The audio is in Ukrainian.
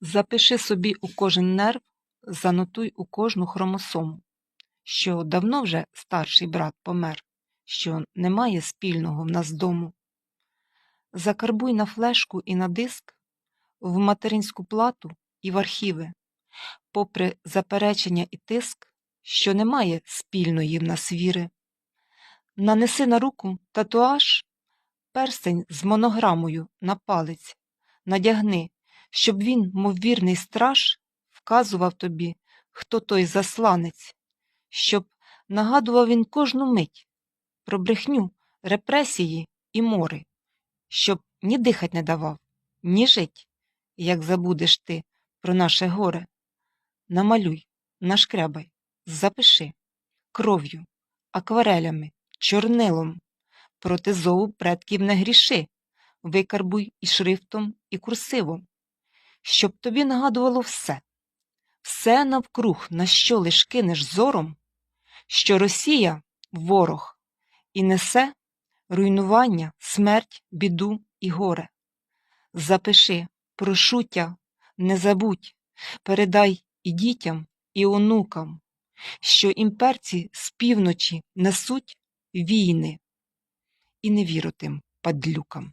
Запиши собі у кожен нерв, занотуй у кожну хромосому, що давно вже старший брат помер, що немає спільного в нас дому. Закарбуй на флешку і на диск, в материнську плату і в архіви, попри заперечення і тиск, що немає спільної в нас віри. Нанеси на руку татуаж, перстень з монограмою на палець, надягни, щоб він, мов вірний страж, вказував тобі, хто той засланець, щоб нагадував він кожну мить про брехню, репресії і мори, щоб ні дихать не давав, ні жить, як забудеш ти про наше горе. Намалюй, нашкрябай, запиши кров'ю, акварелями, чорнилом. Проти зову предків не гріши, викарбуй і шрифтом, і курсивом, щоб тобі нагадувало все, все навкруг, на що лиш кинеш зором, що Росія ворог і несе руйнування, смерть, біду і горе. Запиши, прошу тя, не забудь, передай і дітям, і онукам, що імперці з півночі несуть війни, і не віру тим падлюкам.